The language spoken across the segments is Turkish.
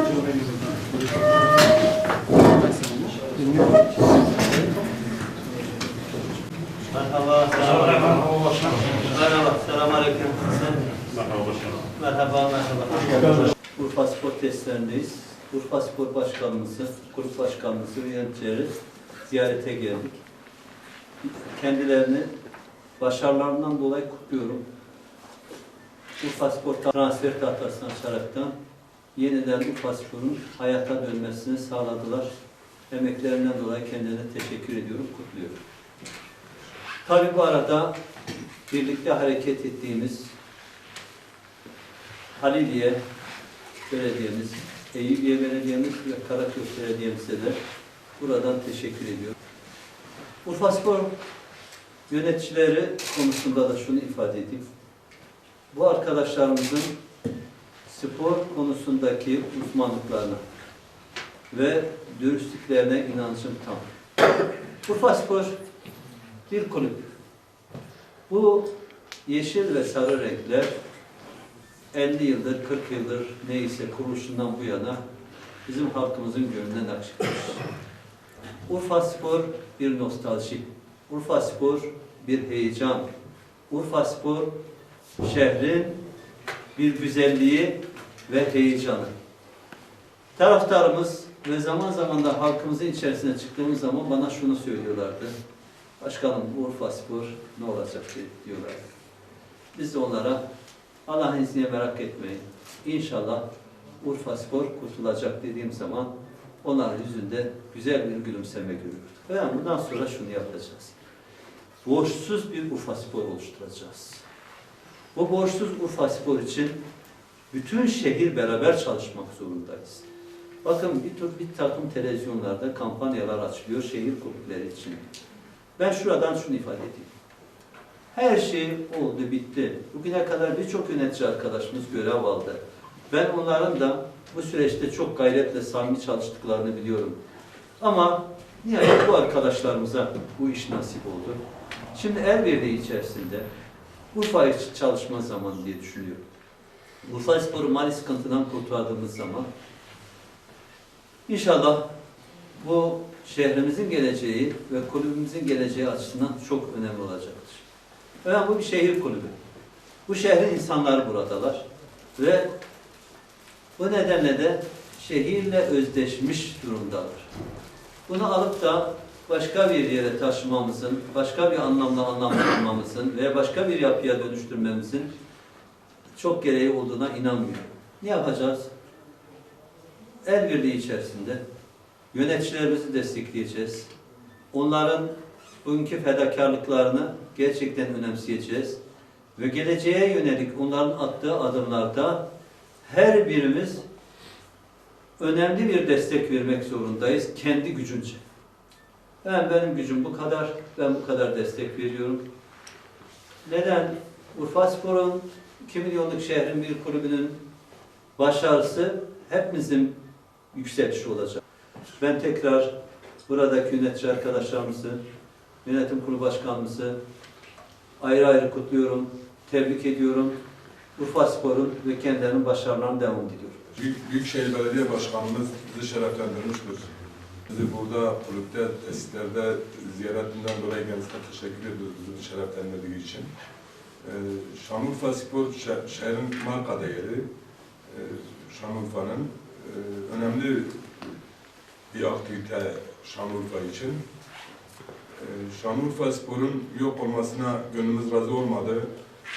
Merhaba. Merhaba. Merhaba. Selamünaleyküm. Merhaba. Merhaba. Urfa Spor testlerindeyiz. Urfa Spor Başkanımızı, Grup Başkanımızı ve yöneticileri ziyarete geldik. Kendilerini başarılarından dolayı kutluyorum. Urfa Spor transfer tahtasını açaraktan yeniden Urfa Spor'un hayata dönmesini sağladılar. Emeklerinden dolayı kendilerine teşekkür ediyorum, kutluyorum. Tabi bu arada birlikte hareket ettiğimiz Haliliye Belediyemiz, Eyüpiye Belediyemiz ve Karaköy Belediye'mize de buradan teşekkür ediyorum. Urfa Spor yöneticileri konusunda da şunu ifade edeyim. Bu arkadaşlarımızın spor konusundaki uzmanlıklarına ve dürüstlüklerine inancım tam. Urfa Spor bir kulüp. Bu yeşil ve sarı renkler 50 yıldır, 40 yıldır neyse kuruluşundan bu yana bizim halkımızın gönlüne nakşetmiş. Urfa Spor bir nostalji. Urfa Spor bir heyecan. Urfa Spor şehrin bir güzelliği ve heyecanı. Taraftarımız ve zaman zaman da halkımızın içerisine çıktığımız zaman bana şunu söylüyorlardı. Başkanım Urfa Spor ne olacak diyorlar. Biz de onlara Allah'ın izniyle merak etmeyin. İnşallah Urfa Spor kurtulacak dediğim zaman onların yüzünde güzel bir gülümseme görürdük. Ve bundan sonra şunu yapacağız. Borçsuz bir Urfa Spor oluşturacağız. Bu borçsuz Urfa Spor için bütün şehir beraber çalışmak zorundayız. Bakın bir tür bir takım televizyonlarda kampanyalar açılıyor şehir kulüpleri için. Ben şuradan şunu ifade edeyim. Her şey oldu, bitti. Bugüne kadar birçok yönetici arkadaşımız görev aldı. Ben onların da bu süreçte çok gayretle samimi çalıştıklarını biliyorum. Ama nihayet bu arkadaşlarımıza bu iş nasip oldu. Şimdi el içerisinde Urfa için çalışma zamanı diye düşünüyorum. Urfa Spor'u mali sıkıntıdan kurtardığımız zaman inşallah bu şehrimizin geleceği ve kulübümüzün geleceği açısından çok önemli olacaktır. Evet, bu bir şehir kulübü. Bu şehrin insanları buradalar. Ve bu nedenle de şehirle özdeşmiş durumdalar. Bunu alıp da başka bir yere taşımamızın, başka bir anlamda anlamlandırmamızın ve başka bir yapıya dönüştürmemizin çok gereği olduğuna inanmıyorum. Ne yapacağız? El birliği içerisinde yöneticilerimizi destekleyeceğiz. Onların bugünkü fedakarlıklarını gerçekten önemseyeceğiz. Ve geleceğe yönelik onların attığı adımlarda her birimiz önemli bir destek vermek zorundayız kendi gücünce. Ben benim gücüm bu kadar, ben bu kadar destek veriyorum. Neden? Urfa Spor'un 2 milyonluk şehrin bir kulübünün başarısı hepimizin yükselişi olacak. Ben tekrar buradaki yönetici arkadaşlarımızı, yönetim kurulu başkanımızı ayrı ayrı kutluyorum, tebrik ediyorum. Urfa Spor'un ve kendilerinin başarılarına devam diliyorum. Büyük, Büyükşehir Belediye Başkanımız bizi şereflendirmiştir. Bizi burada kulüpte, tesislerde ziyaretinden dolayı kendisine teşekkür ediyoruz bizi şereflendirdiği için. Ee, Şanlıurfa Spor şe- şehrin marka değeri. Ee, Şanlıurfa'nın e, önemli bir aktivite Şanlıurfa için. Ee, Şanlıurfa Spor'un yok olmasına gönlümüz razı olmadı.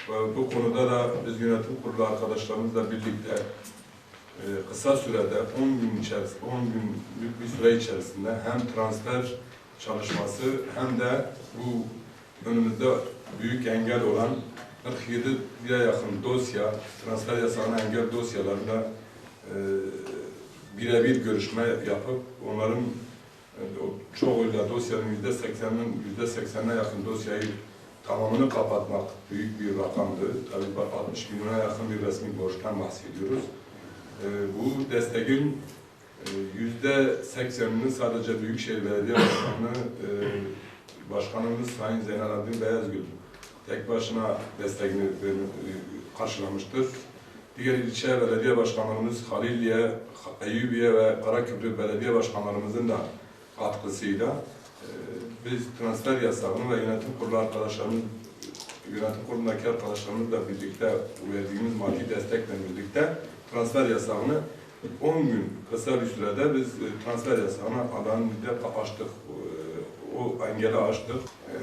Ve bu konuda da biz yönetim kurulu arkadaşlarımızla birlikte kısa sürede 10 gün içerisinde, 10 günlük bir süre içerisinde hem transfer çalışması hem de bu önümüzde büyük engel olan 47'ye yakın dosya, transfer yasağına engel dosyalarında e, birebir görüşme yapıp onların e, çoğuyla dosyanın yüzde sekseninin yüzde seksenine yakın dosyayı tamamını kapatmak büyük bir rakamdı. Tabii bak 60 milyona yakın bir resmi borçtan bahsediyoruz. Ee, bu desteğin e, yüzde seksenini sadece Büyükşehir Belediye Başkanı e, Başkanımız Sayın Zeynalabdin Beyazgül tek başına desteğini ver- e, karşılamıştır. diğer ilçe belediye başkanlarımız Halilye, Eyyubiye ve Karaköprü belediye başkanlarımızın da katkısıyla biz transfer yasağını ve yönetim kurulu arkadaşlarımız yönetim kurulundaki arkadaşlarımızla birlikte verdiğimiz maddi destekle birlikte transfer yasağını 10 gün kısa bir sürede biz e, transfer yasağını alan müddet açtık. E, O engeli açtık. E,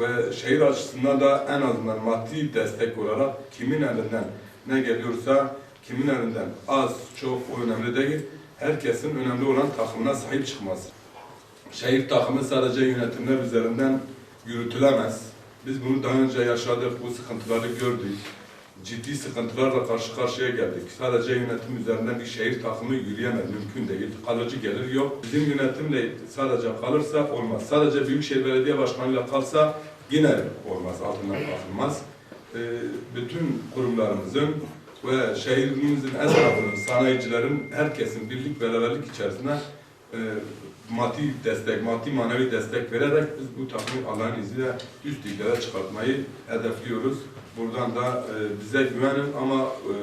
Ve şehir açısından da en azından maddi destek olarak kimin elinden ne geliyorsa kimin elinden az çok o önemli değil. Herkesin önemli olan takımına sahip çıkması. Şehir takımı sadece yönetimler üzerinden yürütülemez. Biz bunu daha önce yaşadık, bu sıkıntıları gördük. Ciddi sıkıntılarla karşı karşıya geldik. Sadece yönetim üzerinden bir şehir takımı yürüyemez, mümkün değil. Kalıcı gelir yok. Bizim yönetimle sadece kalırsa olmaz. Sadece Büyükşehir Belediye Başkanı'yla kalsa yine olmaz, altından kalkılmaz. Ee, bütün kurumlarımızın ve şehrimizin esnafının, sanayicilerin, herkesin birlik beraberlik içerisinde e, maddi destek, maddi manevi destek vererek biz bu takımı Allah'ın izniyle üst liglere çıkartmayı hedefliyoruz. Buradan da e, bize güvenin ama e,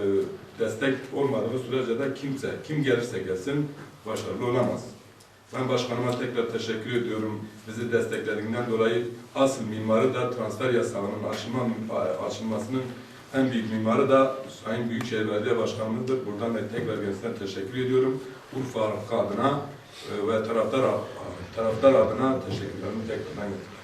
destek olmadığı sürece de kimse, kim gelirse gelsin başarılı olamaz. Ben başkanıma tekrar teşekkür ediyorum. Bizi desteklediğinden dolayı asıl mimarı da transfer yasağının açılma, açılmasının en büyük mimarı da Sayın Büyükşehir Belediye Başkanımızdır. Buradan da tekrar kendisine teşekkür ediyorum. Urfa halkı adına e, ve taraftar, taraftar adına teşekkürlerimi tekrardan getiriyorum.